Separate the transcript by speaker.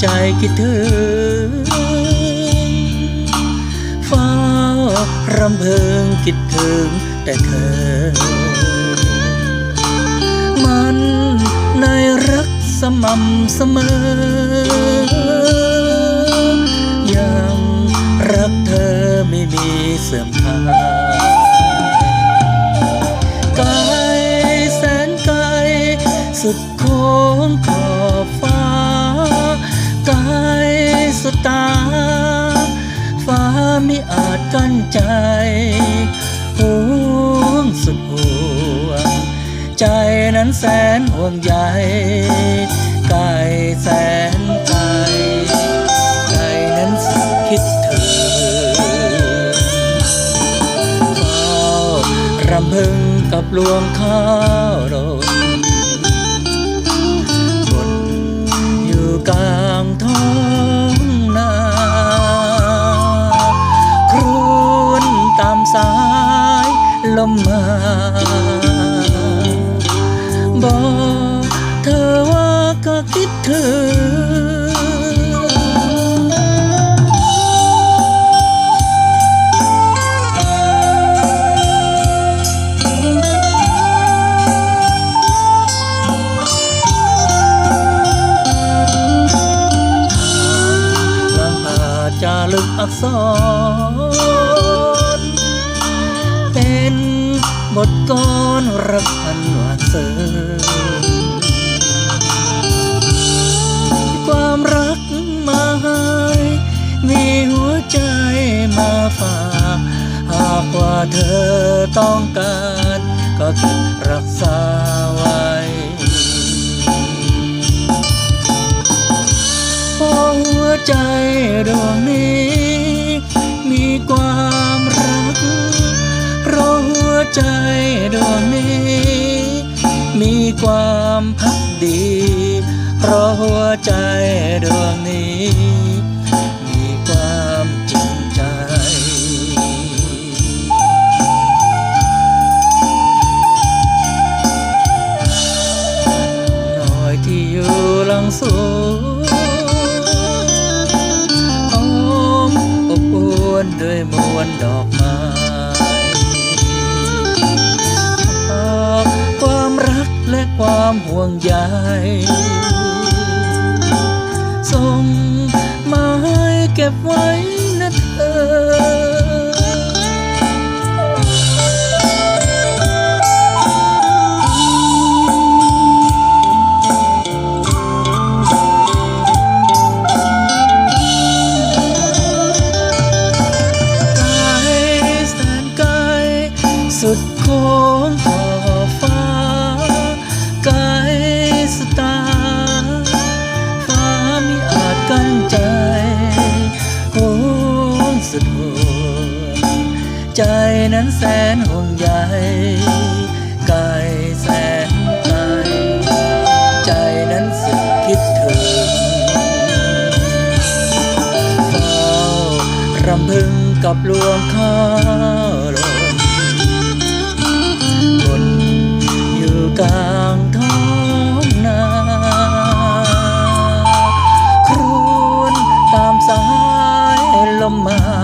Speaker 1: ใจคิดถึงเฝ้ารำพึงคิดถึงแต่เธอ มันในรักสม่ำเสมอ ยังรักเธอไม่มีเสื่อมคลายไกลแสนไกลสุดโค้งขอ สตา ฟ้าไม่อาจกั้นใจห่วงสุดห่วง ใจนั้นแสนห่วงใยไกลแสนไกลใจนั้นคิดถึงเฝ้ารำพึงกับลวงข้าวรถ บอกเธอว่าก็คิดถึงนางอจารึกอักษร หมดกลอนรักพันหวานเสริมความรักมาให้มีหัวใจมาฝากหากว่าเธอต้องการ ก็เก็ ความพักดี เพราะหัวใจดวงนี้ มีความจริงใจหน่อยที่อยู่หลังสวนหอมอบอวนด้วยมวลดอกไม้ ความห่วงใยส่งมาให้เก็บไว้นะเธอไกลแสนไกลสุดโค้ง ใจนั้นแสนห่วงใยไกลแสนไกลใจนั้นสุดคิดถึงเฝ้ารำพึงกับลวงข้าวลมบนอยู่กลางท้องนาครวนตามสายลมมา